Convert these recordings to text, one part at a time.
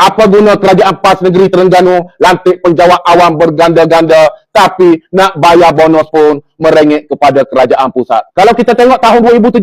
Apa guna kerajaan PAS negeri Terengganu lantik penjawat awam berganda-ganda tapi nak bayar bonus pun merengek kepada kerajaan pusat. Kalau kita tengok tahun 2017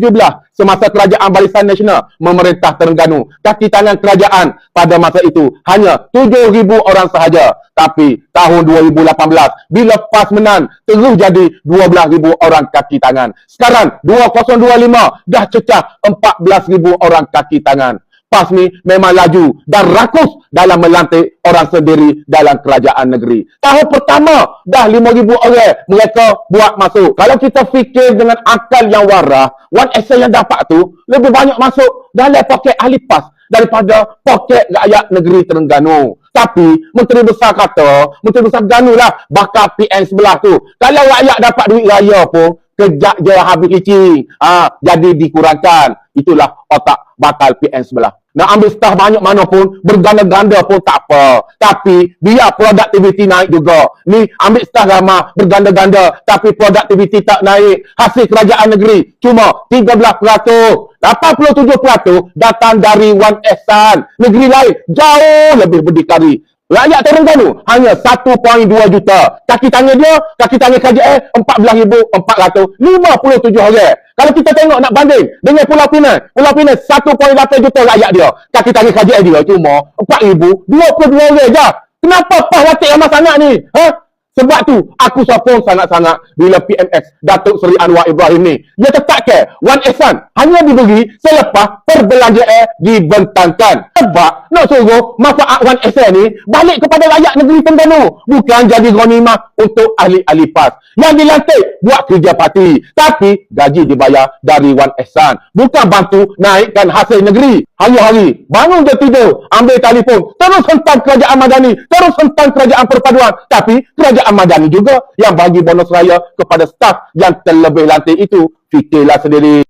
semasa kerajaan Barisan Nasional memerintah Terengganu, kaki tangan kerajaan pada masa itu hanya 7,000 orang sahaja. Tapi tahun 2018 bila PAS menang terus jadi 12,000 orang kaki tangan. Sekarang 2025 dah cecah 14,000 orang kaki tangan. PAS ni memang laju dan rakus dalam melantik orang sendiri dalam kerajaan negeri. Tahun pertama dah 5,000 orang mereka buat masuk. Kalau kita fikir dengan akal yang waras, one essay yang dapat tu lebih banyak masuk dalam poket ahli PAS daripada poket rakyat negeri Terengganu. Tapi Menteri Besar kata, Menteri Besar Ganu lah bakal PN sebelah tu. Kalau rakyat dapat duit raya pun, kejap je habis kicing. Ha, jadi dikurangkan. Itulah otak bakal PN sebelah. Nak ambil staff banyak mana pun, berganda-ganda pun tak apa. Tapi biar produktiviti naik juga. Ni ambil staff ramah, berganda-ganda. Tapi produktiviti tak naik. Hasil kerajaan negeri cuma 13%. 87% datang dari Wan Ehsan. Negeri lain jauh lebih berdikari. Rakyat Terengganu hanya 1.2 juta. Kaki tangan dia, kaki tangan KJL 14,457 orang. Kalau kita tengok nak banding dengan Pulau Pinang, Pulau Pinang 1.8 juta rakyat dia. Kaki tangan KJL dia cuma 4,022 orang je. Kenapa PAH watik ramah sangat ni? Ha? Sebab tu, aku sokong sangat-sangat bila PMX Datuk Seri Anwar Ibrahim ni. Dia tetapkan Wan Ehsan hanya diberi selepas perbelanjaan dibentangkan. Sebab nak suruh manfaat Wan Ehsan ni balik kepada rakyat negeri Terengganu. Bukan jadi ghanimah untuk ahli-ahli PAS. Yang dilantik buat kerja parti. Tapi gaji dibayar dari Wan Ehsan. Bukan bantu naikkan hasil negeri. Hari-hari bangun dia tidur, ambil telefon, terus hentam kerajaan madani, terus hentam kerajaan perpaduan. Tapi kerajaan madani juga yang bagi bonus raya kepada staf yang terlebih lantik itu. Fikirlah sendiri.